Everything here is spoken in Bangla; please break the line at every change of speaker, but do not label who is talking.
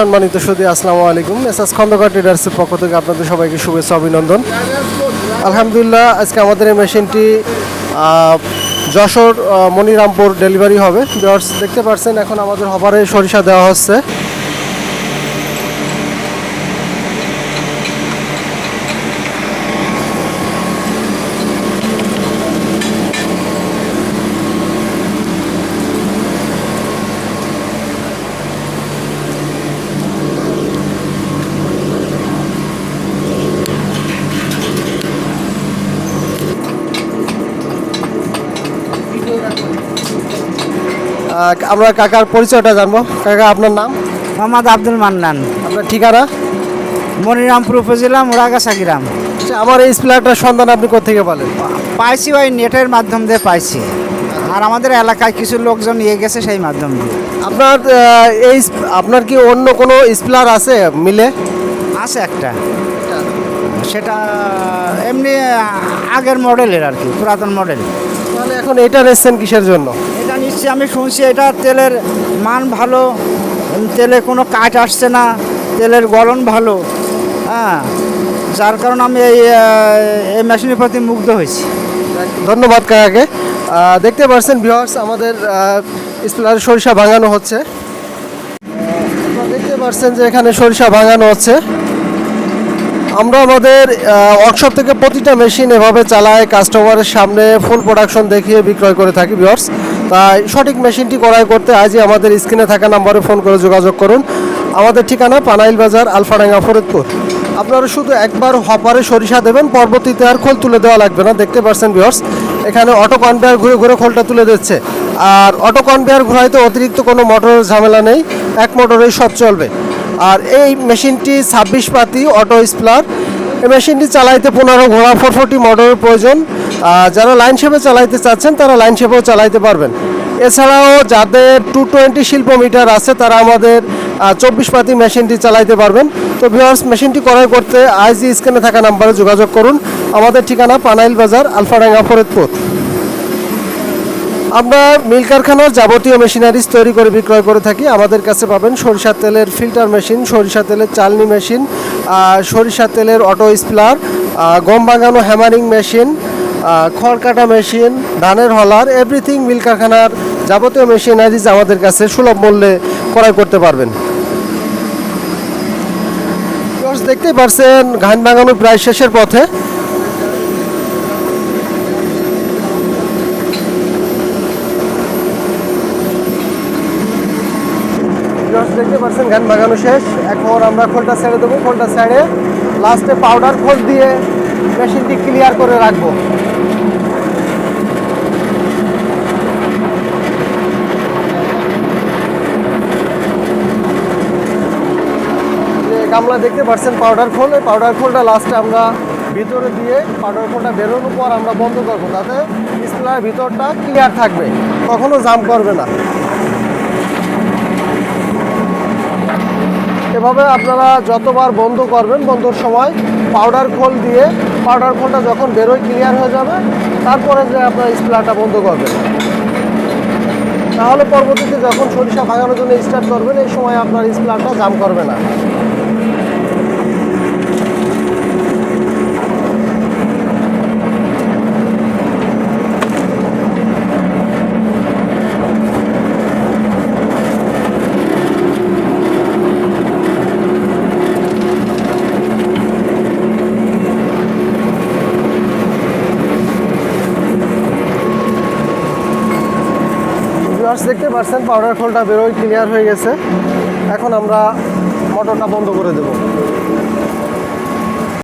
সম্মানিত সুদী, আসসালামু আলাইকুম। এসএস খন্দকার ট্রেডার্সের পক্ষ থেকে আপনাদের সবাইকে শুভেচ্ছা, অভিনন্দন। আলহামদুলিল্লাহ, আজকে আমাদের এই মেশিনটি যশোর মনিরামপুর ডেলিভারি হবে। দেখতে পাচ্ছেন এখন আমাদের হবারে সরিষা দেওয়া হচ্ছে। আমরা কাকার পরিচয়টা জানব। কাকা আপনার নাম?
মোহাম্মদ আব্দুল মান্নান।
আপনার ঠিকানা?
মনিরামপুর উপজেলা মোরাগাছা গ্রাম।
আচ্ছা, আমার এই স্প্লেয়ারটার সন্ধান আপনি কোথেকে বলেন
পাইছি ওই নেটের মাধ্যম দিয়ে পাইছি। আর আমাদের এলাকায় কিছু লোকজন নিয়ে গেছে সেই মাধ্যম দিয়ে।
আপনার এই আপনার কি অন্য কোনো স্প্লার আছে মিলে?
আছে একটা। সেটা এমনি আগের মডেলের আর কি পুরাতন মডেল।
তাহলে এখন এটা নিচ্ছেন কিসের জন্য?
এটা নিশ্চয়ই আমি শুনছি এটা তেলের মান ভালো তেলে কোনো কাজ আসছে না তেলের গলন ভালো হ্যাঁ যার কারণে আমি এই এই মেশিনের প্রতি মুগ্ধ হয়েছি।
ধন্যবাদ কাকাকে। দেখতে পাচ্ছেন ভিউয়ার্স আমাদের স্প্লেয়ার সরিষা ভাঙানো হচ্ছে। দেখতে পাচ্ছেন যে এখানে সরিষা ভাঙানো হচ্ছে। আমরা আমাদের ওয়ার্কশপ থেকে প্রতিটা মেশিন এভাবে চালাই কাস্টমারের সামনে ফুল প্রোডাকশন দেখিয়ে বিক্রয় করে থাকি ভিউয়ার্স তাই সঠিক মেশিনটি ক্রয় করতে আজই আমাদের স্ক্রিনে থাকা নম্বরে ফোন করে যোগাযোগ করুন। আমাদের ঠিকানা পানাইল বাজার, আলফাডাঙ্গা, ফরিদপুর। আপনারা শুধু একবার হপারে সরিষা দেবেন, পরবর্তীতে আর খোল তুলে দেওয়া লাগবে না। দেখতে পাচ্ছেন ভিউয়ার্স এখানে অটো কনভেয়ার ঘুরে ঘুরে খোলটা তুলে দিচ্ছে। আর অটো কনভেয়ার ঘুরাইতে অতিরিক্ত কোনো মোটরের ঝামেলা নেই। এক মোটরেই সব চলবে। আর এই মেশিনটি ছাব্বিশ পাতি অটো স্প্লার এই মেশিনটি চালাইতে পনেরো ঘোড়া ফোরফোর্টি মোটরের প্রয়োজন। যারা লাইন শেপে চালাইতে চাচ্ছেন, তারা লাইন শেপেও চালাইতে পারবেন। এছাড়াও যাদের টু টোয়েন্টি শিল্প মিটার আছে, তারা আমাদের চব্বিশ পাতি মেশিনটি চালাইতে পারবেন। তো ভিউয়ার্স মেশিনটি ক্রয় করতে আইজি স্ক্রিনে থাকা নাম্বারে যোগাযোগ করুন। আমাদের ঠিকানা পানাইল বাজার, আলফাডাঙ্গা, ফরিদপুর। আমরা মিল কারখানার যাবতীয় মেশিনারিজ তৈরি করে বিক্রয় করে থাকি। আমাদের কাছে পাবেন সরিষার তেলের ফিল্টার মেশিন সরিষা তেলের চালনি মেশিন সরিষা তেলের অটো স্প্লার গম ভাঙানো হ্যামারিং মেশিন খড় কাটা মেশিন, ধানের হলার, এভরিথিং মিল কারখানার যাবতীয় মেশিনারিজ আমাদের কাছে সুলভ মূল্যে ক্রয় করতে পারবেন। দেখতেই পারছেন ধান ভাঙানো প্রায় শেষের পথে। Viewers, দেখতে পাচ্ছেন ধান বাগানো শেষ। এখন আমরা খোলটা ছেড়ে দেবো খোলটা ছেড়ে লাস্টে পাউডার খোল দিয়ে মেশিনটি ক্লিয়ার করে রাখব। গামলা দেখতে পাচ্ছেন পাউডার খোল। পাউডার খোলটা লাস্টে আমরা ভিতরে দিয়ে পাউডার খোলটা বেরোনোর পর আমরা বন্ধ করব তাতে স্প্লার ভিতরটা ক্লিয়ার থাকবে। কখনো জাম করবে না। এভাবে আপনারা যতবার বন্ধ করবেন, বন্ধর সময় পাউডার খোল দিয়ে পাউডার খোলটা যখন বেরোয় ক্লিয়ার হয়ে যাবে, তারপরে যে আপনার স্প্লারটা বন্ধ করবেন। তাহলে পরবর্তীতে যখন সরিষা ভাঙানোর জন্য স্টার্ট করবেন, এই সময় আপনার স্প্লারটা জাম করবে না। ভিউয়ার্স দেখতে পাচ্ছেন পাউডার খোলটা বেরোয় ক্লিয়ার হয়ে গেছে। এখন আমরা মোটরটা বন্ধ করে দেব।